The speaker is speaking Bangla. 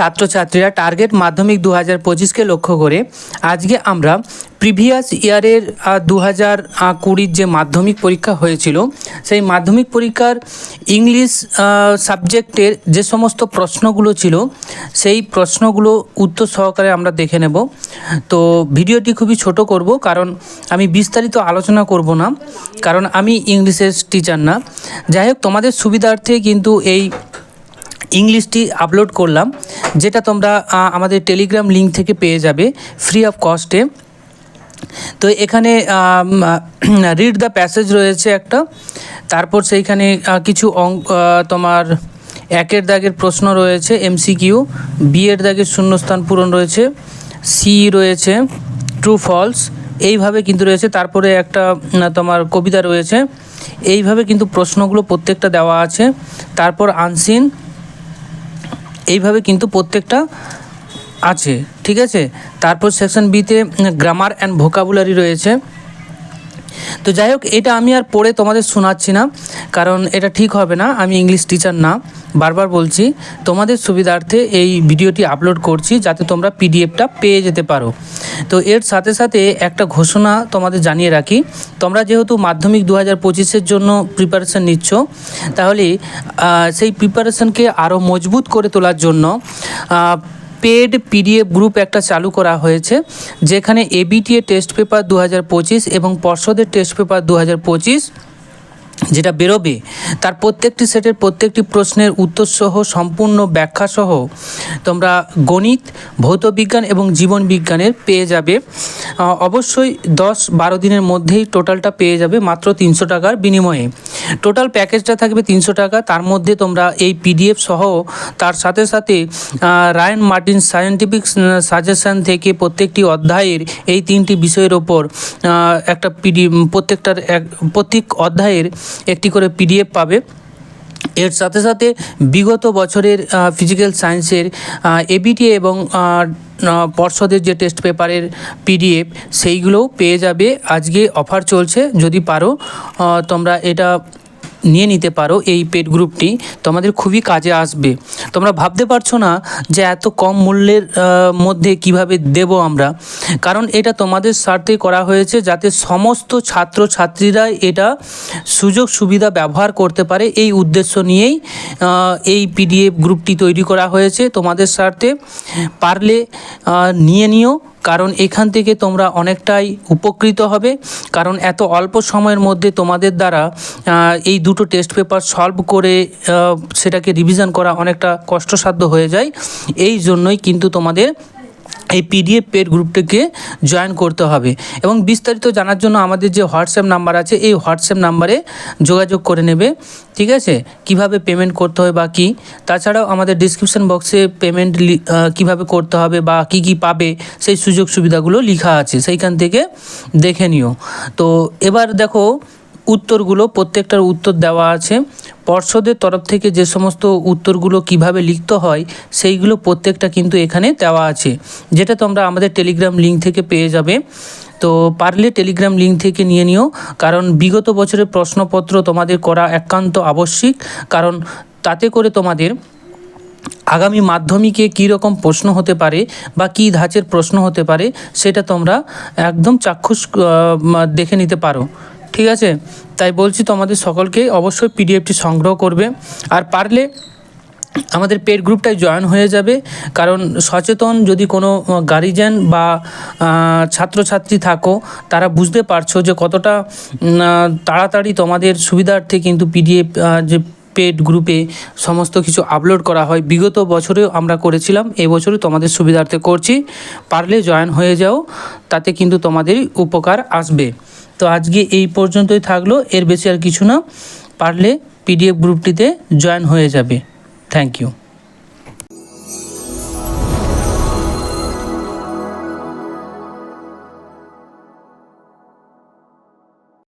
ছাত্রছাত্রীরা টার্গেট মাধ্যমিক দু হাজার পঁচিশকে লক্ষ্য করে। আজকে আমরা প্রিভিয়াস ইয়ারের দু হাজার কুড়ির যে মাধ্যমিক পরীক্ষা হয়েছিল, সেই মাধ্যমিক পরীক্ষার ইংলিশ সাবজেক্টের যে সমস্ত প্রশ্নগুলো ছিল, সেই প্রশ্নগুলো উত্তর সহকারে আমরা দেখে নেব। তো ভিডিওটি খুবই ছোট করব, কারণ আমি বিস্তারিত আলোচনা করব না, কারণ আমি ইংলিশের টিচার না। যাই হোক, তোমাদের সুবিধার্থে কিন্তু এই ইংলিশটি আপলোড করলাম, যেটা তোমরা আমাদের টেলিগ্রাম লিঙ্ক থেকে পেয়ে যাবে ফ্রি অফ কস্টে তো এখানে রিড দ্য প্যাসেজ রয়েছে একটা। তারপর সেইখানে কিছু অঙ্ক তোমার একের দাগের প্রশ্ন রয়েছে এমসিকিউ বি এর দাগের শূন্যস্থান পূরণ রয়েছে সি রয়েছে ট্রু ফলস এইভাবে কিন্তু রয়েছে। তারপরে একটা তোমার কবিতা রয়েছে, এইভাবে কিন্তু প্রশ্নগুলো প্রত্যেকটা দেওয়া আছে। তারপর আনসিন এইভাবে কিন্তু প্রত্যেকটা আছে ঠিক আছে? তারপর সেকশন বিতে গ্রামার অ্যান্ড ভোকাবুলারি রয়েছে। তো যাই হোক, এটা আমি আর পড়ে তোমাদের শোনাচ্ছি না, কারণ এটা ঠিক হবে না, আমি ইংলিশ টিচার না। বারবার বলছি, তোমাদের সুবিধার্থে এই ভিডিওটি আপলোড করছি, যাতে তোমরা পিডিএফটা পেয়ে যেতে পারো। তো এর সাথে সাথে একটা ঘোষণা তোমাদের জানিয়ে রাখি, তোমরা যেহেতু মাধ্যমিক দু হাজার পঁচিশের জন্য প্রিপারেশান নিচ্ছ, তাহলে সেই প্রিপারেশানকে আরও মজবুত করে তোলার জন্য পেড পিডিএফ গ্রুপ একটা চালু করা হয়েছে, যেখানে এবিটিএ টেস্ট পেপার দু হাজার পঁচিশ এবং পর্ষদের টেস্ট পেপার দু হাজার পঁচিশ যেটা বেরোবে, তার প্রত্যেকটি সেটের প্রত্যেকটি প্রশ্নের উত্তরসহ সম্পূর্ণ ব্যাখ্যাসহ তোমরা গণিত, ভৌতবিজ্ঞান এবং জীবন বিজ্ঞানের পেয়ে যাবে। অবশ্যই দশ বারো দিনের মধ্যেই টোটালটা পেয়ে যাবে মাত্র তিনশো টাকার বিনিময়ে। টোটাল প্যাকেজটা থাকবে তিনশো টাকা। তার মধ্যে তোমরা এই পিডিএফ সহ তার সাথে সাথে রায়ন মার্টিন সায়েন্টিফিক সাজেশন থেকে প্রত্যেকটি অধ্যায়ের এই তিনটি বিষয়ের ওপর একটা পিডি প্রত্যেকটার এক, প্রত্যেক অধ্যায়ের একটি করে পিডিএফ পাবে। এর সাথে সাথে বিগত বছরের ফিজিক্যাল সায়েন্সের এবিটি এবং পর্ষদের যে টেস্ট পেপারের পিডিএফ সেইগুলোও পেয়ে যাবে। আজকে অফার চলছে, যদি পারো তোমরা এটা নিয়ে নিতে পারো এই পেড গ্রুপটি। তোমাদের খুবই কাজে আসবে। তোমরা ভাবতে পারছ না যে এত কম মূল্যের মধ্যে কীভাবে দেব আমরা? কারণ এটা তোমাদের স্বার্থে করা হয়েছে যাতে সমস্ত ছাত্র ছাত্রীরা এটা সুযোগ সুবিধা ব্যবহার করতে পারে। এই উদ্দেশ্য নিয়েই এই পিডিএফ গ্রুপটি তৈরি করা হয়েছে। তোমাদের স্বার্থে পারলে নিয়ে নিও। কারণ এখান থেকে তোমরা অনেকটাই উপকৃত হবে। কারণ এত অল্প সময়ের মধ্যে তোমাদের দ্বারা এই দুটো টেস্ট পেপার সলভ করে সেটাকে রিভিশন করা অনেকটা কষ্টসাধ্য হয়ে যায়। এই জন্যই কিন্তু তোমাদের এই পিডিএফ পেড গ্রুপটিকে জয়েন করতে হবে। এবং বিস্তারিত জানার জন্য আমাদের যে হোয়াটসঅ্যাপ নাম্বার আছে, এই হোয়াটসঅ্যাপ নাম্বারে যোগাযোগ করে নেবে। ঠিক আছে? কীভাবে পেমেন্ট করতে হবে বা কী? তাছাড়াও আমাদের ডিসক্রিপশন বক্সে পেমেন্ট কীভাবে করতে হবে বা কি কি পাবে, সেই সুযোগ সুবিধাগুলো লেখা আছে। সেইখান থেকে দেখে নিও। তো এবার দেখো, উত্তরগুলো, প্রত্যেকটার উত্তর দেওয়া আছে। পর্ষদের তরফ থেকে যে সমস্ত উত্তরগুলো কীভাবে লিখতে হয়, সেইগুলো প্রত্যেকটা কিন্তু এখানে দেওয়া আছে। যেটা তোমরা আমাদের টেলিগ্রাম লিঙ্ক থেকে পেয়ে যাবে। তো পারলে টেলিগ্রাম লিঙ্ক থেকে নিয়ে নিও, কারণ বিগত বছরের প্রশ্নপত্র তোমাদের করা একান্ত আবশ্যিক, কারণ তাতে করে তোমাদের আগামী মাধ্যমিকে কী রকম প্রশ্ন হতে পারে বা কী ধাঁচের প্রশ্ন হতে পারে, সেটা তোমরা একদম চাক্ষুষ দেখে নিতে পারো। ঠিক আছে? তাই বলছি তোমাদের সকলকে অবশ্যই পিডিএফটি সংগ্রহ করবে। আর পারলে আমাদের পেড গ্রুপটায় জয়েন হয়ে যাবে। কারণ সচেতন যদি কোনো গার্জিয়ান বা ছাত্রছাত্রী থাকো, তারা বুঝতে পারছ যে কতটা তাড়াতাড়ি তোমাদের সুবিধার্থে কিন্তু পিডিএফ যে পেড গ্রুপে সমস্ত কিছু আপলোড করা হয়। বিগত বছরেও আমরা করেছিলাম এই বছরও তোমাদের সুবিধার্থে করছি। পারলে জয়েন হয়ে যাও, তাতে কিন্তু তোমাদেরই উপকার আসবে। তো আজকে এই পর্যন্তই থাকল। এর বেশি আর কিছু না। পারলে পিডিএফ গ্রুপটিতে জয়েন হয়ে যাবে। Thank you